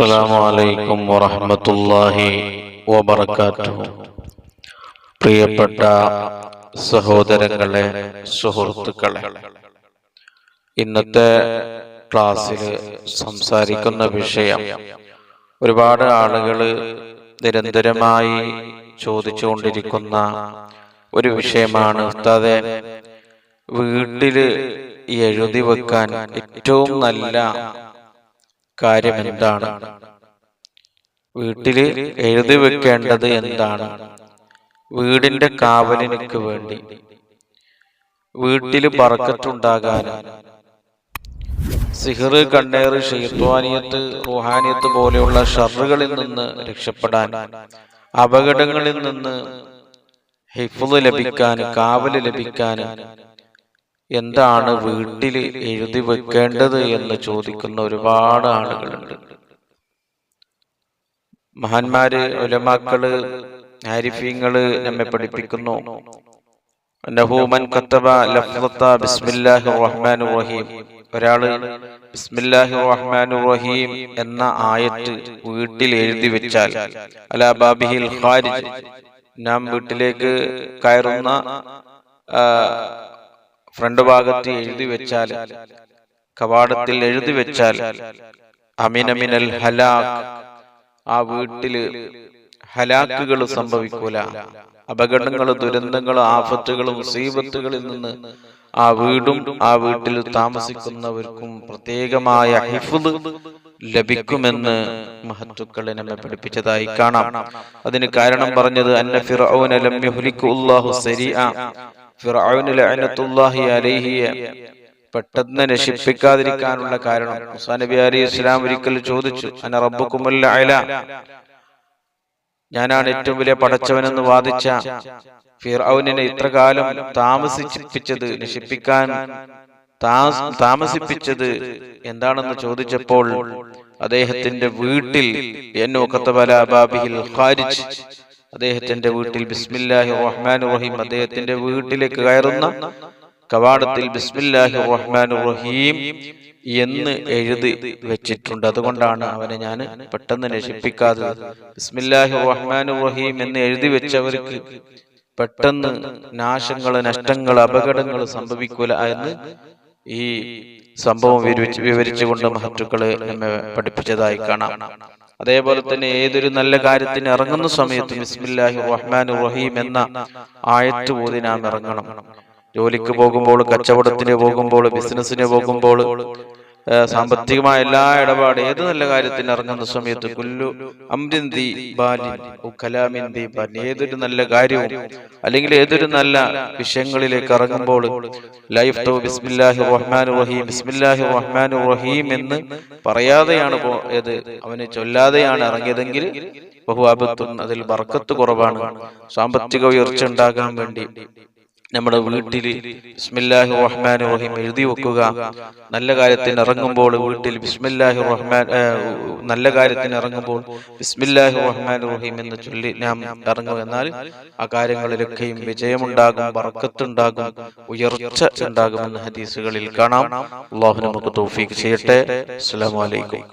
അസ്സലാമു അലൈക്കും വറഹ്മത്തുള്ളാഹി വബറകാതുഹു. പ്രിയപ്പെട്ട സഹോദരങ്ങളെ സുഹൃത്തുക്കളെ ഇന്നത്തെ ക്ലാസ്സിൽ സംസാരിക്കുന്ന വിഷയം ഒരുപാട് ആളുകൾ നിരന്തരമായി ചോദിച്ചുകൊണ്ടിരിക്കുന്ന ഒരു വിഷയമാണ്. അതെ വീട്ടിൽ എഴുതി വെക്കാൻ ഏറ്റവും നല്ല കാര്യം എന്താണ്? വീട്ടിൽ എഴുതി വെക്കേണ്ടത് എന്താണ്? വീടിന്റെ കാവലിനക്ക് വേണ്ടി. വീട്ടിൽ ബറക്കത്തുണ്ടാകാനും സിഹർ കണ്ണേർ ഷെയ്ത്വാനിയത്ത് റുഹാനിയത്ത് പോലെയുള്ള ഷറുകളിൽ നിന്ന് രക്ഷപ്പെടാൻ അപകടങ്ങളിൽ നിന്ന് ഹിഫുദ് ലഭിക്കാൻ കാവൽ ലഭിക്കാൻ എന്താണ് വീട്ടിൽ എഴുതി വെക്കേണ്ടത് എന്ന് ചോദിക്കുന്ന ഒരുപാട് ആളുകളുണ്ട്. മഹാന്മാര് ഒലമാക്കൾ ആരിഫീങ്ങൾ നമ്മെ പഠിപ്പിക്കുന്നു. നഹൂമൻ കത്തബ ലഫ്ലത്ത ബിസ്മില്ലാഹി റഹ്മാൻ റഹീം ഒരാൾ ബിസ്മില്ലാഹി റഹ്മാൻ റഹീം എന്ന ആയത്ത് വീട്ടിൽ എഴുതി വെച്ചാൽ അല ബാബിഹിൽ ഖാരിജ് നാം വീട്ടിലേക്ക് കയറുന്ന ഫ്രണ്ട് ഭാഗത്ത് എഴുതി വെച്ചാൽ കവാടത്തിൽ എഴുതി വെച്ചാൽ അമിനമിനൽ ഹലാഖ് ആ വീട്ടിൽ ഹലാക്കുകൾ സംഭവിക്കൂല അപകടങ്ങൾ ദുരന്തങ്ങൾ ആഫത്തുകൾ മുസീബത്തുകളിൽ നിന്ന് ആ വീടും ആ വീട്ടിൽ താമസിക്കുന്നവർക്കും പ്രത്യേകമായ ഹിഫുദ് ലഭിക്കുമെന്ന് മഹത്തുക്കളെ നമ്മെ പഠിപ്പിച്ചതായി കാണാം. അതിന് കാരണം പറഞ്ഞത് അന്ന ഫിറൌന ലം യഹ്ലിക്കുല്ലാഹു സരിഅ. അലൈഹിയെ പെട്ടെന്ന് നശിപ്പിക്കാതിരിക്കാനുള്ള കാരണം മുസാ നബി അലി ഇസ്ലാം ഒരിക്കൽ ചോദിച്ചു അന റബ്ബുക്കുമുൽ അല ഞാനാണ് ഏറ്റവും വലിയ പടച്ചവനെന്ന് വാദിച്ച ഫിർഔനിനെ ഇത്രകാലം താമസിപ്പിച്ചത് നശിപ്പിക്കാൻ താമസിപ്പിച്ചത് എന്താണെന്ന് ചോദിച്ചപ്പോൾ അദ്ദേഹത്തിന്റെ വീട്ടിൽ എന്നോ ബാബിഹിൽ ഖാരിജ്. അദ്ദേഹത്തിന്റെ വീട്ടിൽ ബിസ്മില്ലാഹി റഹ്മാൻ റഹീം അദ്ദേഹത്തിന്റെ വീട്ടിലേക്ക് കയറുന്ന കവാടത്തിൽ ബിസ്മില്ലാഹി റഹ്മാൻ റഹീം എന്ന് എഴുതി വെച്ചിട്ടുണ്ട്. അതുകൊണ്ടാണ് അവനെ ഞാൻ പെട്ടെന്ന് നശിപ്പിക്കാതെ ബിസ്മില്ലാഹി റഹ്മാൻ റഹീം എന്ന് എഴുതി വെച്ചവർക്ക് പെട്ടെന്ന് നാശങ്ങൾ നഷ്ടങ്ങൾ അപകടങ്ങൾ സംഭവിക്കൂല എന്ന് ഈ സംഭവം വിവരിച്ച് വിവരിച്ചുകൊണ്ട് മഹത്തുക്കളെ നമ്മെ പഠിപ്പിച്ചതായി കാണാം. അതേപോലെ തന്നെ ഏതൊരു നല്ല കാര്യത്തിന് ഇറങ്ങുന്ന സമയത്ത് ബിസ്മില്ലാഹി റഹ്മാൻ റഹീം എന്ന ആയത്ത് പോതി നാം ഇറങ്ങണം. ജോലിക്ക് പോകുമ്പോൾ കച്ചവടത്തിന് പോകുമ്പോൾ ബിസിനസ്സിന് പോകുമ്പോൾ സാമ്പത്തികമായ എല്ലാ ഇടപാട് ഏത് നല്ല കാര്യത്തിന് ഇറങ്ങുന്ന സമയത്ത് കുല്ലു അമ്രിന്തി കലാമിന്തി ബാലി ഏതൊരു നല്ല കാര്യവും അല്ലെങ്കിൽ ഏതൊരു നല്ല വിഷയങ്ങളിലേക്ക് ഇറങ്ങുമ്പോൾ ലൈഫ് ടോ ബിസ്മില്ലാഹി റഹ്മാൻ റഹീം ബിസ്മില്ലാഹി റഹ്മാൻ റഹീം എന്ന് പറയാതെയാണ് പോയത് അവന് ചൊല്ലാതെയാണ് ഇറങ്ങിയതെങ്കിൽ ബഹുവാപത്തും അതിൽ ബർക്കത്ത് കുറവാണ് സാമ്പത്തിക ഉയർച്ച ഉണ്ടാകാൻ വേണ്ടി. നമ്മുടെ വീട്ടിൽ ബിസ്മില്ലാഹി റഹ്മാൻ റഹീം എഴുതി വെക്കുക. നല്ല കാര്യത്തിന് ഇറങ്ങുമ്പോൾ വീട്ടിൽ ബിസ്മില്ലാഹി റഹ്മാൻ നല്ല കാര്യത്തിന് ഇറങ്ങുമ്പോൾ ബിസ്മില്ലാഹി റഹ്മാൻ റഹീം എന്ന് ചൊല്ലി നാം ഇറങ്ങും. എന്നാൽ ആ കാര്യങ്ങളിലൊക്കെയും വിജയമുണ്ടാകും വറക്കത്തുണ്ടാകും ഉയർച്ച ഉണ്ടാകുമെന്ന് ഹദീസുകളിൽ കാണാം. അള്ളാഹു നമുക്ക് തോഫീക്ക് ചെയ്യട്ടെ. അസ്സലാമു അലൈക്കും.